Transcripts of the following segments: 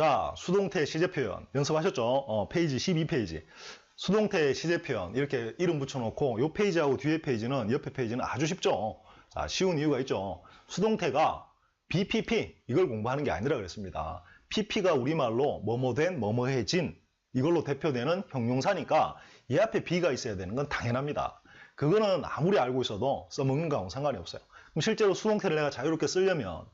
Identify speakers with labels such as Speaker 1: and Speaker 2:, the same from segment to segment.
Speaker 1: 자, 수동태 시제 표현 연습하셨죠? 어, 페이지 12페이지. 수동태 시제 표현 이렇게 이름 붙여놓고 요 페이지하고 뒤에 페이지는 옆에 페이지는 아주 쉽죠. 자, 쉬운 이유가 있죠. 수동태가 BPP 이걸 공부하는 게 아니라 그랬습니다. PP가 우리말로 뭐뭐된 뭐뭐해진 이걸로 대표되는 형용사니까 얘 앞에 B가 있어야 되는 건 당연합니다. 그거는 아무리 알고 있어도 써먹는 거하고 상관이 없어요. 그럼 실제로 수동태를 내가 자유롭게 쓰려면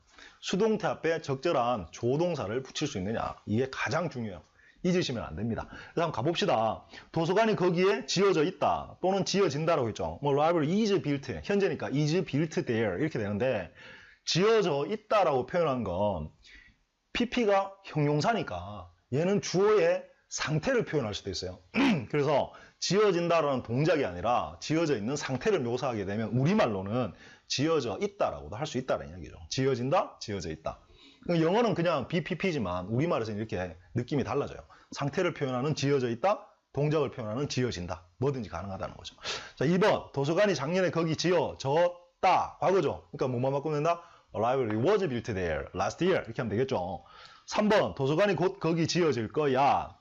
Speaker 1: 수동태 앞에 적절한 조동사를 붙일 수 있느냐 이게 가장 중요해요. 잊으시면 안 됩니다. 그래서 한번 가봅시다. 도서관이 거기에 지어져 있다 또는 지어진다라고 했죠. 뭐 library is built 현재니까 is built there 이렇게 되는데 지어져 있다라고 표현한 건 PP가 형용사니까 얘는 주어의 상태를 표현할 수도 있어요. 그래서 지어진다라는 동작이 아니라 지어져 있는 상태를 묘사하게 되면 우리말로는 지어져 있다라고도 할 수 있다는 이야기죠. 지어진다, 지어져 있다. 영어는 그냥 BPP지만 우리말에서는 이렇게 느낌이 달라져요. 상태를 표현하는 지어져 있다, 동작을 표현하는 지어진다. 뭐든지 가능하다는 거죠. 자, 2번. 도서관이 작년에 거기 지어졌다. 과거죠. 그러니까 뭐만 바꾸면 된다? A library was built there last year. 이렇게 하면 되겠죠. 3번. 도서관이 곧 거기 지어질 거야.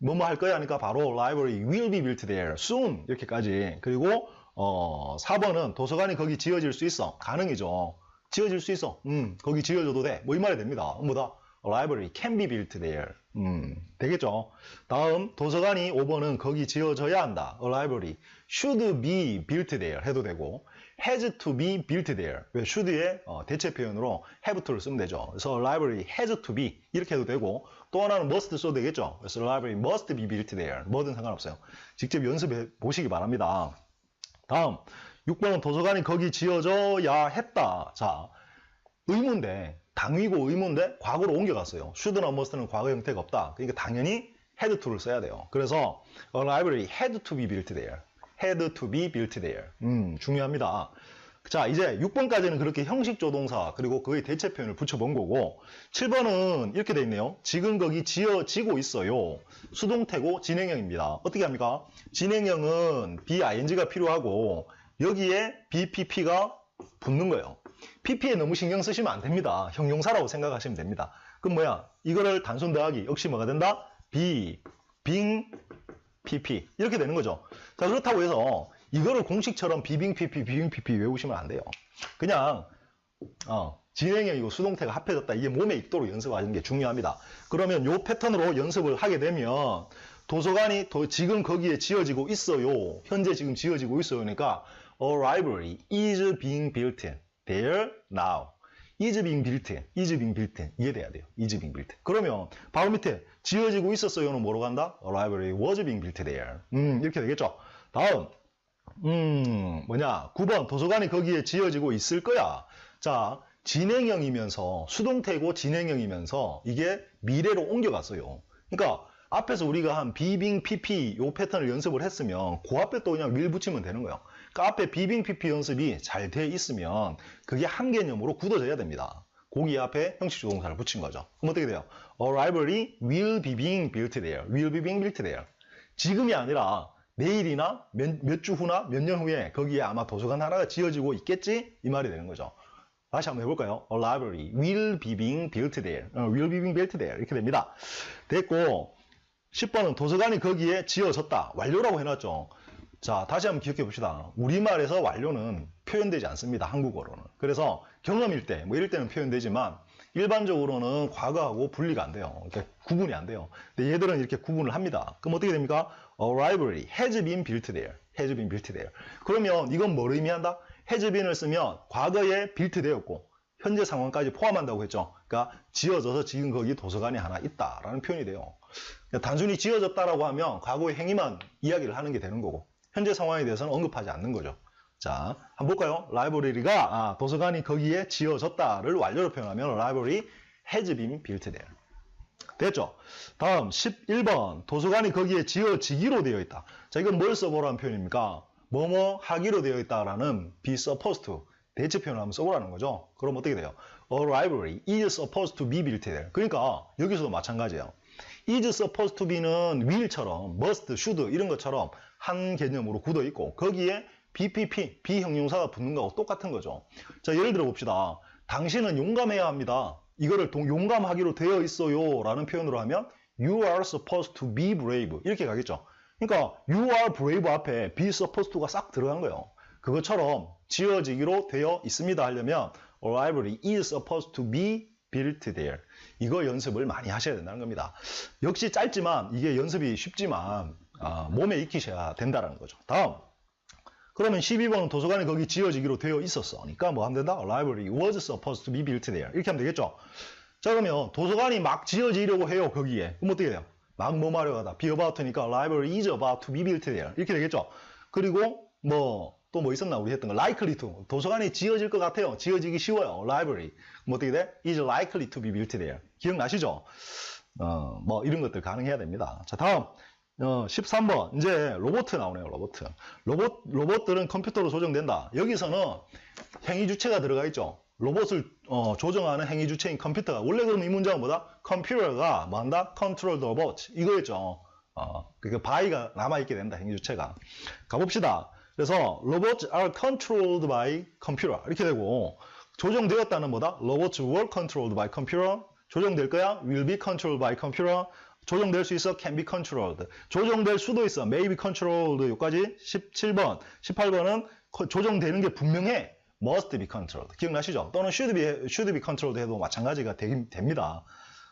Speaker 1: 뭐뭐 할 거야 하니까 바로 library will be built there soon. 이렇게까지. 그리고 어, 4번은 도서관이 거기 지어질 수 있어. 가능이죠. 지어질 수 있어. 음, 거기 지어줘도 돼. 뭐 이 말이 됩니다. 뭐다? Library can be built there. 음, 되겠죠. 다음 도서관이 5번은 거기 지어져야 한다. A library should be built there 해도 되고 has to be built there. 왜 should의 어, 대체 표현으로 have to를 쓰면 되죠. 그래서 library has to be 이렇게 해도 되고 또 하나는 must 써도 되겠죠. 그래서 library must be built there. 뭐든 상관없어요. 직접 연습해 보시기 바랍니다. 다음 6번은 도서관이 거기 지어져야 했다. 자, 의문데 당위고 의문데 과거로 옮겨갔어요. should나 must는 과거 형태가 없다. 그러니까 당연히 had to를 써야 돼요. 그래서 a library had to be built there. Had to be built there. 음, 중요합니다. 자, 이제 6번까지는 그렇게 형식 조동사 그리고 그의 대체 표현을 붙여본 거고 7번은 이렇게 돼 있네요. 지금 거기 지어지고 있어요. 수동태고 진행형입니다. 어떻게 합니까? 진행형은 BING가 필요하고 여기에 BPP가 붙는 거예요. PP에 너무 신경 쓰시면 안 됩니다. 형용사라고 생각하시면 됩니다. 그럼 뭐야? 이거를 단순 더하기 역시 뭐가 된다? B, 빙, PP 이렇게 되는 거죠. 자 그렇다고 해서 이거를 공식처럼 비빙 PP, 비빙 PP 외우시면 안 돼요. 그냥 어, 진행형이고 수동태가 합해졌다. 이게 몸에 익도록 연습하는 게 중요합니다. 그러면 요 패턴으로 연습을 하게 되면 도서관이 도, 지금 거기에 지어지고 있어요. 현재 지금 지어지고 있어요. 그러니까 a library is being built there now. is being built, is being built 이해돼야 돼요. is being built. 그러면 바로 밑에 지어지고 있었어요는 뭐로 간다? A library was being built there. 음 이렇게 되겠죠. 다음 음 뭐냐 9번 도서관이 거기에 지어지고 있을 거야. 자 진행형이면서 수동태고 진행형이면서 이게 미래로 옮겨갔어요. 그러니까 앞에서 우리가 한 비빙 PP 요 패턴을 연습을 했으면 그 앞에 또 그냥 밀 붙이면 되는 거예요. 그러니까 앞에 비빙 PP 연습이 잘 돼 있으면 그게 한 개념으로 굳어져야 됩니다. 고기 앞에 형식 조동사를 붙인 거죠. 그럼 어떻게 돼요? A library will be being built there. will be being built there. 지금이 아니라 내일이나 몇 주 후나 몇 년 후에 거기에 아마 도서관 하나가 지어지고 있겠지? 이 말이 되는 거죠. 다시 한번 해볼까요? A library will be being built there. 어, will be being built there. 이렇게 됩니다. 됐고 10번은 도서관이 거기에 지어졌다. 완료라고 해놨죠. 자, 다시 한번 기억해 봅시다. 우리말에서 완료는 표현되지 않습니다. 한국어로는. 그래서 경험일 때, 뭐 이럴 때는 표현되지만 일반적으로는 과거하고 분리가 안 돼요. 그러니까 구분이 안 돼요. 근데 얘들은 이렇게 구분을 합니다. 그럼 어떻게 됩니까? A library has been built there. has been built there. 그러면 이건 뭘 의미한다? has been을 쓰면 과거에 built 되었고 현재 상황까지 포함한다고 했죠. 그러니까 지어져서 지금 거기 도서관이 하나 있다라는 표현이 돼요. 그러니까 단순히 지어졌다라고 하면 과거의 행위만 이야기를 하는 게 되는 거고 현재 상황에 대해서는 언급하지 않는 거죠. 자, 한번 볼까요? 라이브러리가 아, 도서관이 거기에 지어졌다를 완료로 표현하면 라이브러리 has been built there. 됐죠? 다음 11번 도서관이 거기에 지어지기로 되어 있다. 자, 이건 뭘 써보라는 표현입니까? 뭐뭐 하기로 되어 있다라는 be supposed to 대체 표현을 한번 써보라는 거죠. 그럼 어떻게 돼요? A library is supposed to be built there. 그러니까 여기서도 마찬가지예요. Is supposed to be는 will처럼 must, should 이런 것처럼 한 개념으로 굳어 있고 거기에 BPP, 비형용사가 붙는 거하고 똑같은 거죠. 자, 예를 들어 봅시다. 당신은 용감해야 합니다. 이거를 동- 용감하기로 되어 있어요 라는 표현으로 하면 you are supposed to be brave 이렇게 가겠죠. 그러니까 you are brave 앞에 be supposed to가 싹 들어간 거예요. 그것처럼 지어지기로 되어 있습니다 하려면 a library is supposed to be built there. 이거 연습을 많이 하셔야 된다는 겁니다. 역시 짧지만 이게 연습이 쉽지만 아, 몸에 익히셔야 된다는 거죠. 다음 그러면 12번은 도서관이 거기 지어지기로 되어 있었어. 그러니까 뭐 하면 된다? Library was supposed to be built there. 이렇게 하면 되겠죠. 자 그러면 도서관이 막 지어지려고 해요. 거기에. 그럼 어떻게 돼요? 막 뭐 하려고 하다. be about니까 a library is about to be built there. 이렇게 되겠죠. 그리고 뭐 또 뭐 있었나 우리 했던 거 likely to 도서관이 지어질 것 같아요. 지어지기 쉬워요. library 뭐 어떻게 돼? is likely to be built there. 기억나시죠? 어, 뭐 이런 것들 가능해야 됩니다. 자 다음 어, 13번 이제 로봇 나오네요. 로봇. 로봇 로봇들은 컴퓨터로 조정된다. 여기서는 행위 주체가 들어가 있죠. 로봇을 어, 조정하는 행위 주체인 컴퓨터가 원래 그럼 이 문장은 뭐다? 컴퓨터가 뭐한다? the robot 이거였죠. 어, 그 바이가 남아 있게 된다. 행위 주체가. 가봅시다. 그래서 robots are controlled by computer 이렇게 되고 조정되었다는 뭐다? robots were controlled by computer 조정될 거야? will be controlled by computer 조정될 수 있어? can be controlled. 조정될 수도 있어. may be controlled. 여기까지 17번. 18번은 조정되는 게 분명해. must be controlled. 기억나시죠? 또는 should be, should be controlled 해도 마찬가지가 되, 됩니다.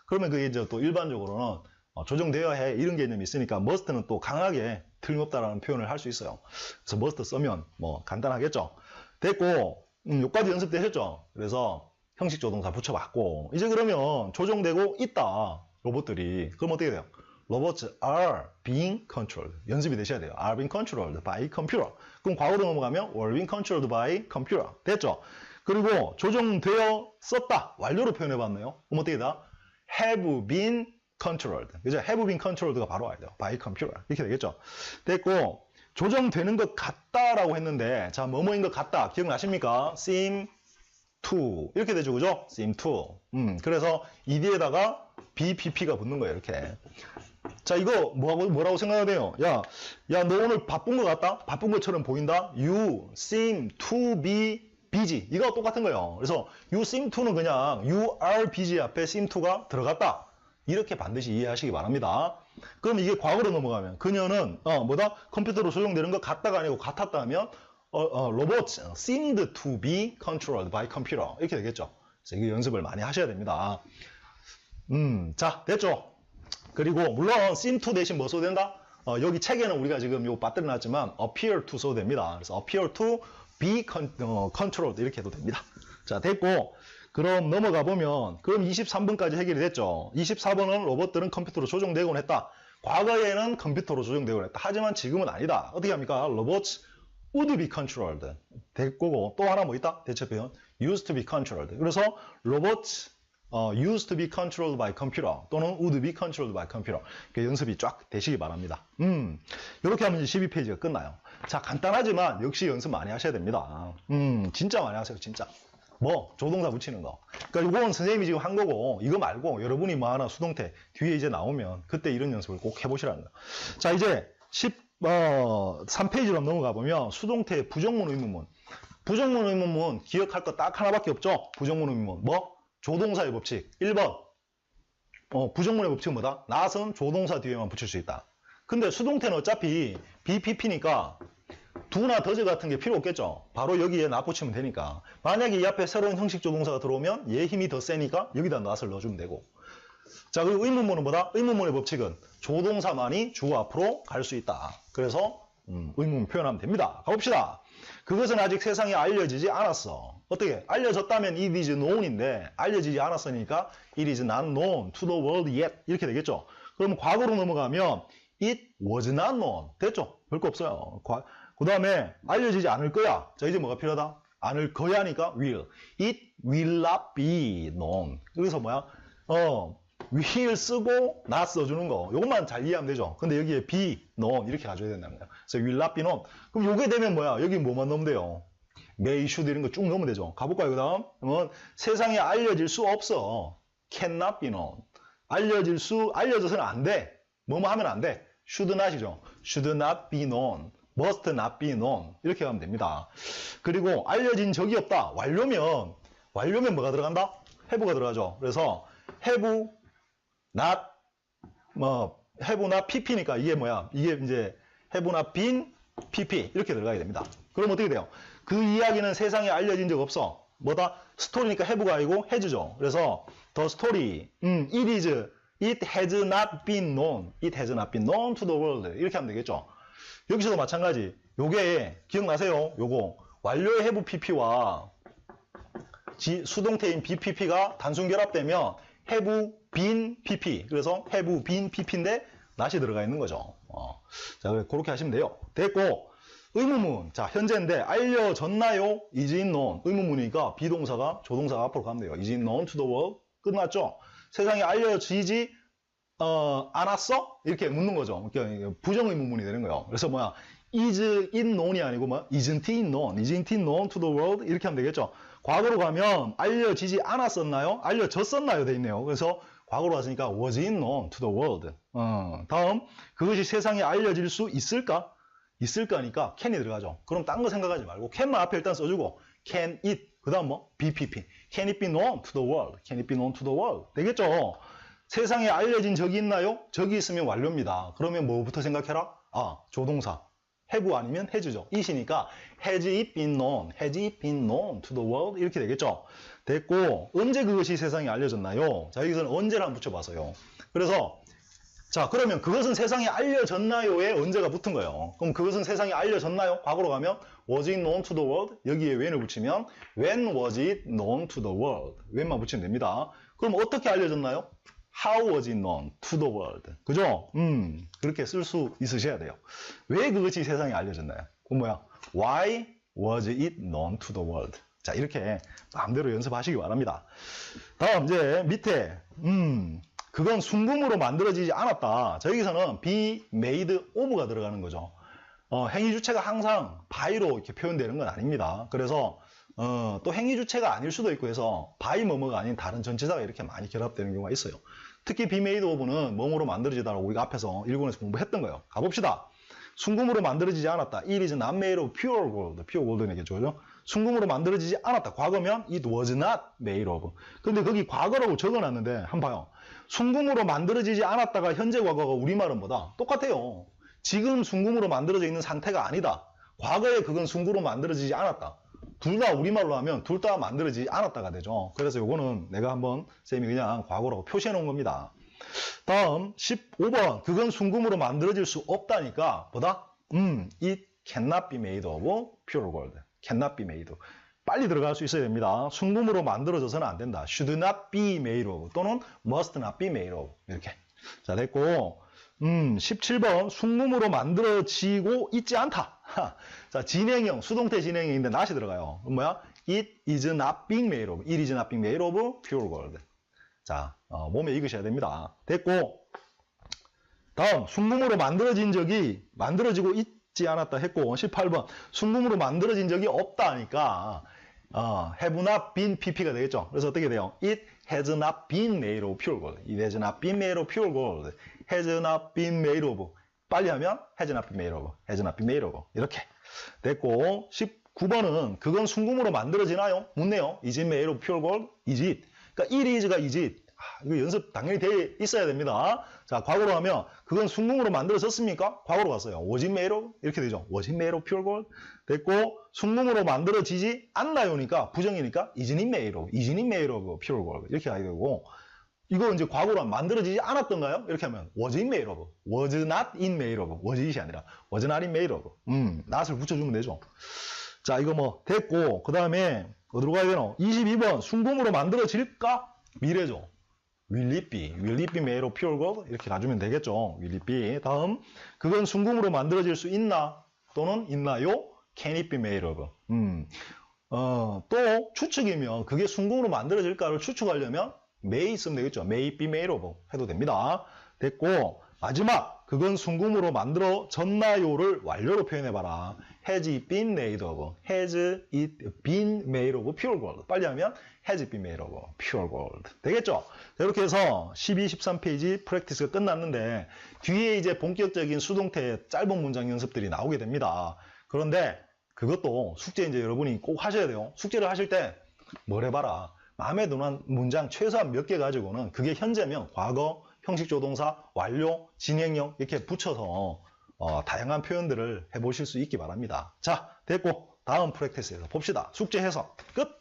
Speaker 1: 그러면 그게 이제 또 일반적으로는 어, 조정되어야 해. 이런 개념이 있으니까 must는 또 강하게 틀림없다라는 표현을 할 수 있어요. 그래서 must 쓰면 뭐 간단하겠죠? 됐고, 음, 여기까지 연습 때 했죠? 그래서 형식 조동사 붙여봤고, 이제 그러면 조정되고 있다. 로봇들이. 그럼 어떻게 돼요? Robots are being controlled. 연습이 되셔야 돼요. are being controlled by computer. 그럼 과거로 넘어가면 were being controlled by computer. 됐죠? 그리고 조정되어 썼다. 완료로 표현해봤네요. 그럼 어떻게 다 have been controlled. 그죠? have been controlled가 바로 와야 돼요. by computer. 이렇게 되겠죠? 됐고, 조정되는 것 같다라고 했는데, 자, 뭐뭐인 것 같다. 기억나십니까? seem to. 이렇게 되죠. 그죠? seem to. 음, 그래서 ed에다가 BPP가 붙는 거예요. 이렇게. 자, 이거 뭐하고, 뭐라고 생각해요? 야, 야, 너 오늘 바쁜 것 같다? 바쁜 것처럼 보인다? You seem to be busy. 이거 똑같은 거예요. 그래서 you seem to는 그냥 you are busy 앞에 seem to가 들어갔다. 이렇게 반드시 이해하시기 바랍니다. 그럼 이게 과거로 넘어가면 그녀는 어, 뭐다? 컴퓨터로 조정되는 것 같다가 아니고 같았다 하면 어, 어, robots seemed to be controlled by computer. 이렇게 되겠죠. 그래서 이거 연습을 많이 하셔야 됩니다. 음, 자, 됐죠? 그리고 물론 seem to 대신 뭐 써도 된다? 어, 여기 책에는 우리가 지금 요 빠뜨려 놨지만 appear to 써도 됩니다. 그래서 appear to be con, 어, controlled 이렇게 해도 됩니다. 자, 됐고 그럼 넘어가 보면 그럼 23번까지 해결이 됐죠. 24번은 로봇들은 컴퓨터로 조정되곤 했다. 과거에는 컴퓨터로 조정되곤 했다. 하지만 지금은 아니다. 어떻게 합니까? robots would be controlled. 됐고 또 하나 뭐 있다? 대체 표현 used to be controlled. 그래서 robots 어, used to be controlled by computer 또는 would be controlled by computer. 그 연습이 쫙 되시기 바랍니다. 음, 이렇게 하면 이제 12페이지가 끝나요. 자, 간단하지만 역시 연습 많이 하셔야 됩니다. 음, 진짜 많이 하세요, 진짜. 뭐, 조동사 붙이는 거. 그러니까 이건 선생님이 지금 한 거고, 이거 말고 여러분이 뭐 하나 수동태 뒤에 이제 나오면 그때 이런 연습을 꼭 해보시라는 거. 자, 이제 10, 어, 3페이지로 넘어가 보면 수동태 부정문 의문문. 부정문 의문문 기억할 거 딱 하나밖에 없죠? 부정문 의문문. 뭐? 조동사의 법칙. 1번. 어, 부정문의 법칙은 뭐다? 낫은 조동사 뒤에만 붙일 수 있다. 근데 수동태는 어차피 BPP니까 두나 더즈 같은 게 필요 없겠죠. 바로 여기에 낫 붙이면 되니까. 만약에 이 앞에 새로운 형식 조동사가 들어오면 얘 힘이 더 세니까 여기다 낫을 넣어주면 되고. 자, 그리고 의문문은 뭐다? 의문문의 법칙은 조동사만이 주어 앞으로 갈 수 있다. 그래서 음, 의문문 표현하면 됩니다. 가봅시다. 그것은 아직 세상에 알려지지 않았어. 어떻게? 알려졌다면 it is known인데 알려지지 않았으니까 it is not known to the world yet 이렇게 되겠죠. 그럼 과거로 넘어가면 it was not known 됐죠? 별거 없어요. 그 다음에 알려지지 않을 거야. 자 이제 뭐가 필요하다? 않을 거야니까 will. it will not be known. 그래서 뭐야? 어 will 쓰고 not 써주는 거. 이것만 잘 이해하면 되죠. 근데 여기에 be known 이렇게 가져야 된다는 거야. 그래서 will not be known. 그럼 요게 되면 뭐야? 여기 뭐만 넣으면 돼요? may, should 이런 거 쭉 넣으면 되죠. 가볼까요? 그 다음. 그러면 세상에 알려질 수 없어. cannot be known. 알려질 수, 알려져서는 안 돼. 뭐뭐 하면 안 돼. should not이죠. should not be known. Must not be known. 이렇게 하면 됩니다. 그리고 알려진 적이 없다. 완료면, 완료면 뭐가 들어간다? have가 들어가죠. 그래서 have not 뭐 have나 pp니까 이게 뭐야? 이게 이제 have나 been pp 이렇게 들어가야 됩니다. 그럼 어떻게 돼요? 그 이야기는 세상에 알려진 적 없어. 뭐다? 스토리니까 have가 아니고 has죠. 그래서 the story, 음, it is, it has not been known, it has not been known to the world 이렇게 하면 되겠죠. 여기서도 마찬가지. 요게 기억나세요? 요거 완료의 have pp와 지- 수동태인 BPP가 단순 결합되면 have been PP. 그래서 have been PP인데 낫이 들어가 있는 거죠. 어. 자, 그렇게 하시면 돼요. 됐고, 의문문. 자, 현재인데 알려졌나요? known? 의문문이니까 비동사가 조동사가 앞으로 가면 돼요. the world? 끝났죠? 세상에 알려지지 어, 않았어? 이렇게 묻는 거죠. 부정 의문문이 되는 거예요. 그래서 뭐야? is it known이 아니고 뭐 isn't it known? isn't it known to the world? 이렇게 하면 되겠죠. 과거로 가면 알려지지 않았었나요? 알려졌었나요? 돼 있네요. 그래서 과거로 왔으니까 was it known to the world? 어, 다음 그것이 세상에 알려질 수 있을까? 있을까니까 can이 들어가죠. 그럼 딴 거 생각하지 말고 can만 앞에 일단 써주고 can it 그 다음 뭐 BPP can it be known to the world? can it be known to the world? 되겠죠? 세상에 알려진 적이 있나요? 적이 있으면 완료입니다. 그러면 뭐부터 생각해라? 아, 조동사. have 아니면 has죠. it이니까 has it been known? has it been known to the world? 이렇게 되겠죠. 됐고 언제 그것이 세상에 알려졌나요? 자 여기서는 언제를 붙여봐서요. 그래서 자 그러면 그것은 세상에 알려졌나요에 언제가 붙은 거예요. 그럼 그것은 세상에 알려졌나요? 과거로 가면 was it known to the world? 여기에 when을 붙이면 when was it known to the world? when만 붙이면 됩니다. 그럼 어떻게 알려졌나요? How was it known to the world? 그죠? 음, 그렇게 쓸 수 있으셔야 돼요. 왜 그것이 세상에 알려졌나요? 그 뭐야? Why was it known to the world? 자, 이렇게 마음대로 연습하시기 바랍니다. 다음, 이제 밑에, 음, 그건 순금으로 만들어지지 않았다. 자, 여기서는 be made of가 들어가는 거죠. 어, 행위 주체가 항상 by로 이렇게 표현되는 건 아닙니다. 그래서 어, 또 행위 주체가 아닐 수도 있고 해서 by 뭐뭐가 아닌 다른 전치사가 이렇게 많이 결합되는 경우가 있어요. 특히 made of는 뭐뭐로 만들어지다라고 우리가 앞에서 일본에서 공부했던 거예요. 가봅시다. 순금으로 만들어지지 않았다. It is not made of pure gold. pure gold는 얘기죠. 순금으로 만들어지지 않았다. 과거면 it was not made of. 근데 거기 과거라고 적어놨는데 한번 봐요. 순금으로 만들어지지 않았다가 현재 과거가 우리말은 뭐다? 똑같아요. 지금 순금으로 만들어져 있는 상태가 아니다. 과거에 그건 순금으로 만들어지지 않았다. 둘 다 우리말로 하면 둘 다 만들어지지 않았다가 되죠. 그래서 요거는 내가 한번 쌤이 그냥 과거라고 표시해 놓은 겁니다. 다음 15번 그건 순금으로 만들어질 수 없다니까 보다 음 it cannot be made of pure gold cannot be made 빨리 들어갈 수 있어야 됩니다. 순금으로 만들어져서는 안 된다. should not be made of 또는 must not be made of 이렇게 자 됐고 음 17번 순금으로 만들어지고 있지 않다. 하. 자 진행형 수동태 진행형인데 낫이 들어가요. 뭐야? It is not being made of. It is not being made of pure gold. 자, 어, 몸에 익으셔야 됩니다. 됐고, 다음, 순금으로 만들어진 적이 만들어지고 있지 않았다 했고, 18번, 순금으로 만들어진 적이 없다 하니까, 어, have not been pp가 되겠죠. 그래서 어떻게 돼요? It has not been made of pure gold. It has not been made of pure gold. Has not been made of. 빨리 하면 not been made of. 이렇게. 됐고, 19번은 그건 순금으로 만들어지나요? 묻네요. Pure gold? Is it? 그러니까 it. 아, 이거 연습 당연히 돼 있어야 됩니다. 자, 과거로 하면 그건 순금으로 만들어졌습니까? 과거로 갔어요. Made of? 이렇게 되죠. Of pure gold? 됐고 순금으로 만들어지지 않나요니까 부정이니까 it made of pure gold? 이렇게 가야 되고 이거 이제 과거로 만들어지지 않았던가요? 이렇게 하면 was it made of? was not in made of? was it이 아니라 was not in made of. 음, not을 붙여주면 되죠. 자, 이거 뭐 됐고 그 다음에 어디로 가야 되노? 22번 순금으로 만들어질까? 미래죠. Will it be? Will it be made of pure gold? 이렇게 가주면 되겠죠. Will it be? 다음, 그건 순금으로 만들어질 수 있나? 또는 있나요? Can it be made of? 음, 어, 또 추측이면 그게 순금으로 만들어질까를 추측하려면 may 있으면 되겠죠. May be made of 해도 됩니다. 됐고 마지막 그건 순금으로 만들어졌나요를 완료로 표현해봐라. Has it been made of? Has it been made of pure gold? 빨리 하면 Has it been made of pure gold? 되겠죠? 자, 이렇게 해서 12, 13페이지 프랙티스가 끝났는데 뒤에 이제 본격적인 수동태 짧은 문장 연습들이 나오게 됩니다. 그런데 그것도 숙제 이제 여러분이 꼭 하셔야 돼요. 숙제를 하실 때 뭘 해봐라. 마음에 드는 문장 최소한 몇 개 가지고는 그게 현재면 과거, 형식 조동사, 완료, 진행형 이렇게 붙여서 어, 다양한 표현들을 해보실 수 있기 바랍니다. 자, 됐고 다음 프랙티스에서 봅시다. 숙제 해석 끝!